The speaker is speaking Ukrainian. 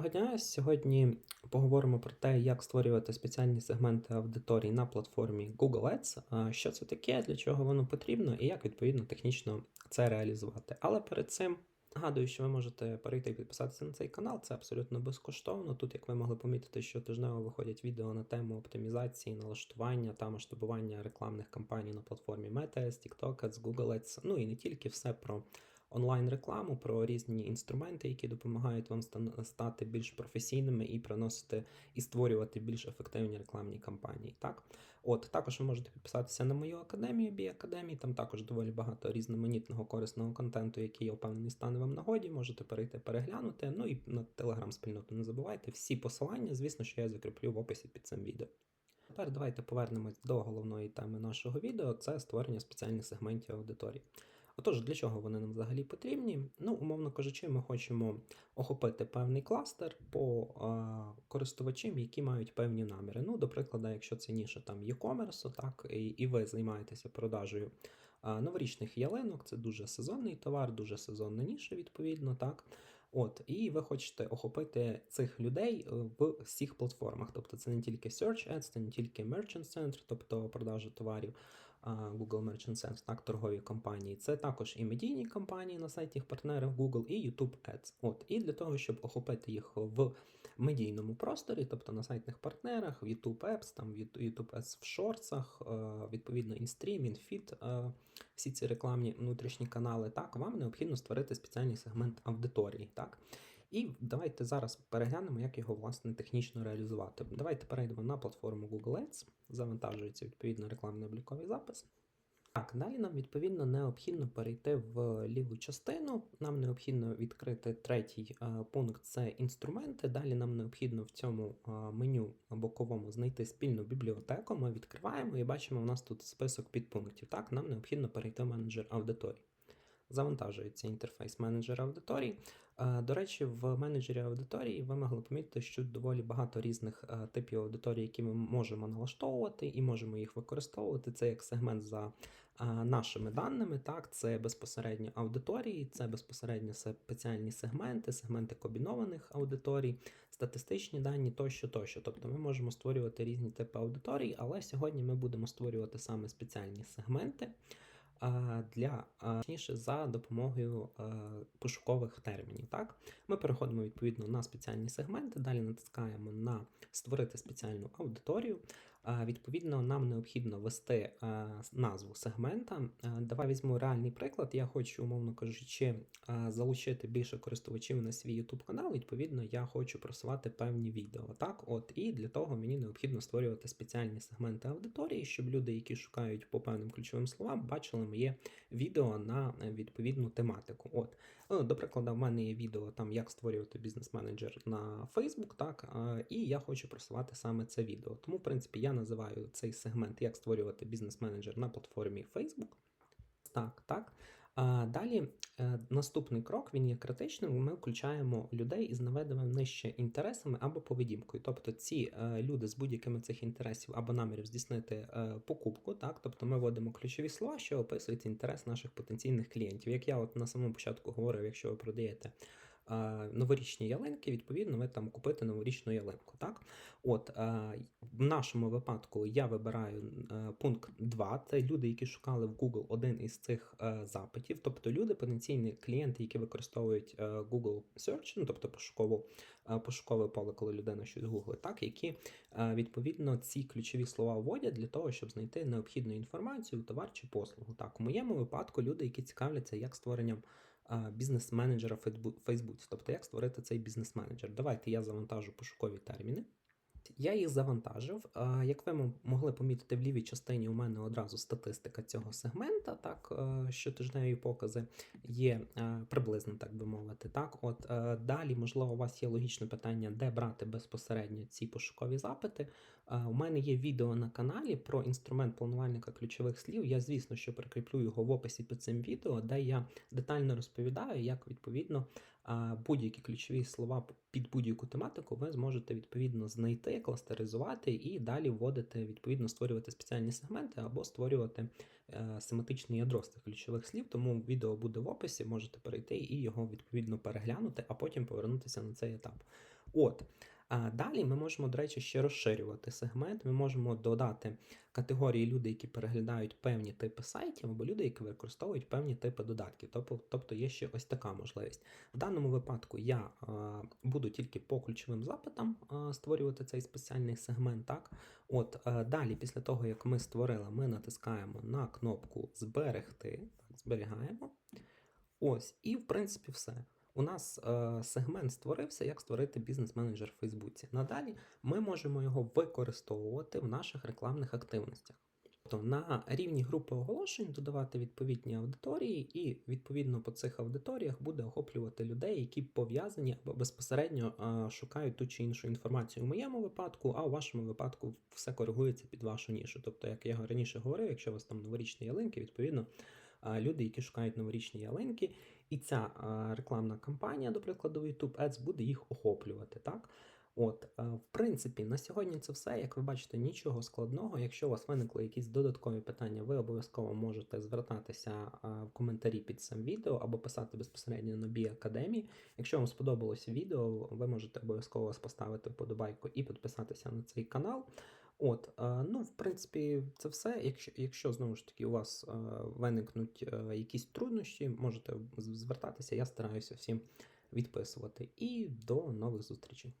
Доброго дня! Сьогодні поговоримо про те, як створювати спеціальні сегменти аудиторії на платформі Google Ads, що це таке, для чого воно потрібно і як відповідно технічно це реалізувати. Але перед цим нагадую, що ви можете перейти і підписатися на цей канал, це абсолютно безкоштовно. Тут, як ви могли помітити, щотижнево виходять відео на тему оптимізації, налаштування та масштабування рекламних кампаній на платформі Meta Ads, TikTok Ads, Google Ads, ну і не тільки все про онлайн-рекламу, про різні інструменти, які допомагають вам стати більш професійними і приносити і створювати більш ефективні рекламні кампанії. Так, от також ви можете підписатися на мою академію Бі Академії. Там також доволі багато різноманітного корисного контенту, який я впевнений стане вам нагоді. Можете перейти переглянути. Ну і на телеграм-спільноту не забувайте. Всі посилання, звісно, що я закріплю в описі під цим відео. Тепер давайте повернемось до головної теми нашого відео: це створення спеціальних сегментів аудиторії. Отож, для чого вони нам взагалі потрібні? Ну, умовно кажучи, ми хочемо охопити певний кластер по е, користувачам, які мають певні наміри. Ну, до прикладу, якщо це ніша там e-commerce, так, і, і ви займаєтеся продажею е, новорічних ялинок, це дуже сезонний товар, дуже сезонна ніша, відповідно, так. От, і ви хочете охопити цих людей е, в всіх платформах. Тобто це не тільки Search Ads, це не тільки Merchant Center, тобто продажа товарів, Google Merchant Center, так, торгові компанії. Це також і медійні компанії на сайті їх партнерів Google, і YouTube Ads. От, і для того, щоб охопити їх в медійному просторі, тобто на сайтних партнерах, в YouTube Apps, там в YouTube Ads в шорцах, е, відповідно, InFeed, е, всі ці рекламні внутрішні канали, так, вам необхідно створити спеціальний сегмент аудиторії. Так? І давайте зараз переглянемо, як його власне технічно реалізувати. Давайте перейдемо на платформу Google Ads, завантажується відповідно рекламний обліковий запис. Так, далі нам відповідно необхідно перейти в ліву частину. Нам необхідно відкрити третій е, пункт це інструменти. Далі нам необхідно в цьому е, меню боковому знайти спільну бібліотеку. Ми відкриваємо і бачимо, у нас тут список підпунктів. Так, нам необхідно перейти в менеджер аудиторії. Завантажується інтерфейс менеджера аудиторії. Е, До речі, в менеджері аудиторії ви могли помітити, що доволі багато різних е, типів аудиторії, які ми можемо налаштовувати і можемо їх використовувати. Це як сегмент за е, нашими даними. Так, це безпосередньо аудиторії, це безпосередньо спеціальні сегменти, сегменти комбінованих аудиторій, статистичні дані тощо, тощо. Тобто ми можемо створювати різні типи аудиторій, але сьогодні ми будемо створювати саме спеціальні сегменти для точніше за допомогою пошукових термінів. Так, ми переходимо відповідно на спеціальні сегменти. Далі натискаємо на створити спеціальну аудиторію. Відповідно, нам необхідно ввести назву сегмента. Давай візьму реальний приклад. Я хочу, умовно кажучи, залучити більше користувачів на свій YouTube канал. Відповідно, я хочу просувати певні відео. Так, от і для того мені необхідно створювати спеціальні сегменти аудиторії, щоб люди, які шукають по певним ключовим словам, бачили моє відео на е, відповідну тематику. От, Ну, до прикладу, в мене є відео там, як створювати бізнес-менеджер на Facebook, так, і я хочу просувати саме це відео. Тому, в принципі, я називаю цей сегмент як створювати бізнес-менеджер на платформі Facebook. Так, так. Далі е, наступний крок він є критичним. Ми включаємо людей із наведеними нижче інтересами або поведінкою. Тобто ці е, люди з будь-якими цих інтересів або намірів здійснити е, покупку. Так, тобто ми вводимо ключові слова, що описують інтерес наших потенційних клієнтів. Як я от на самому початку говорив, якщо ви продаєте. Е, Новорічні ялинки, відповідно, ви там купите новорічну ялинку. Так, от е, в нашому випадку я вибираю е, пункт 2. Це люди, які шукали в Google один із цих запитів, тобто люди, потенційні клієнти, які використовують Google Search, ну тобто пошукову, пошукове поле, коли людина щось гуглить, так, які відповідно ці ключові слова вводять для того, щоб знайти необхідну інформацію, товар чи послугу. Так, у моєму випадку люди, які цікавляться як створенням бізнес-менеджера в Фейсбуці, тобто як створити цей бізнес-менеджер. Давайте я завантажу пошукові терміни. Я їх завантажив. Як ви могли помітити, в лівій частині у мене одразу статистика цього сегмента, так, е, щотижневі покази є е, приблизно, так би мовити. Так, от е, далі, можливо, у вас є логічне питання, де брати безпосередньо ці пошукові запити. У мене є відео на каналі про інструмент планувальника ключових слів. Я, звісно, що прикріплю його в описі під цим відео, де я детально розповідаю, як відповідно будь-які ключові слова під будь-яку тематику ви зможете відповідно знайти, кластеризувати і далі вводити, відповідно, створювати спеціальні сегменти або створювати е, семантичне ядро з цих ключових слів. Тому відео буде в описі, можете перейти і його відповідно переглянути, а потім повернутися на цей етап. От. Далі ми можемо, до речі, ще розширювати сегмент. Ми можемо додати категорії люди, які переглядають певні типи сайтів, або люди, які використовують певні типи додатків. Тобто, є ще ось така можливість. В даному випадку я буду тільки по ключовим запитам створювати цей спеціальний сегмент. Так, от е, далі, після того як ми створили, ми натискаємо на кнопку Зберегти. Зберігаємо. Ось, і в принципі все. У нас е, сегмент створився, як створити бізнес-менеджер в Фейсбуці. Надалі ми можемо його використовувати в наших рекламних активностях. Тобто на рівні групи оголошень додавати відповідні аудиторії, і відповідно по цих аудиторіях буде охоплювати людей, які пов'язані або безпосередньо е, шукають ту чи іншу інформацію. У моєму випадку, а у вашому випадку все коригується під вашу нішу. Тобто, як я раніше говорив, якщо у вас там новорічні ялинки, відповідно. Люди, які шукають новорічні ялинки, і ця рекламна кампанія, до прикладу, YouTube Ads буде їх охоплювати. Так? От, в принципі, на сьогодні це все. Як ви бачите, нічого складного. Якщо у вас виникли якісь додаткові питання, ви обов'язково можете звертатися в коментарі під цим відео або писати безпосередньо на Бі Академії. Якщо вам сподобалося відео, ви можете обов'язково поставити вподобайку і підписатися на цей канал. От, е, ну, в принципі, це все. Якщо, якщо знову ж таки у вас е, виникнуть е, якісь труднощі, можете звертатися. Я стараюся всім відписувати. І до нових зустрічей.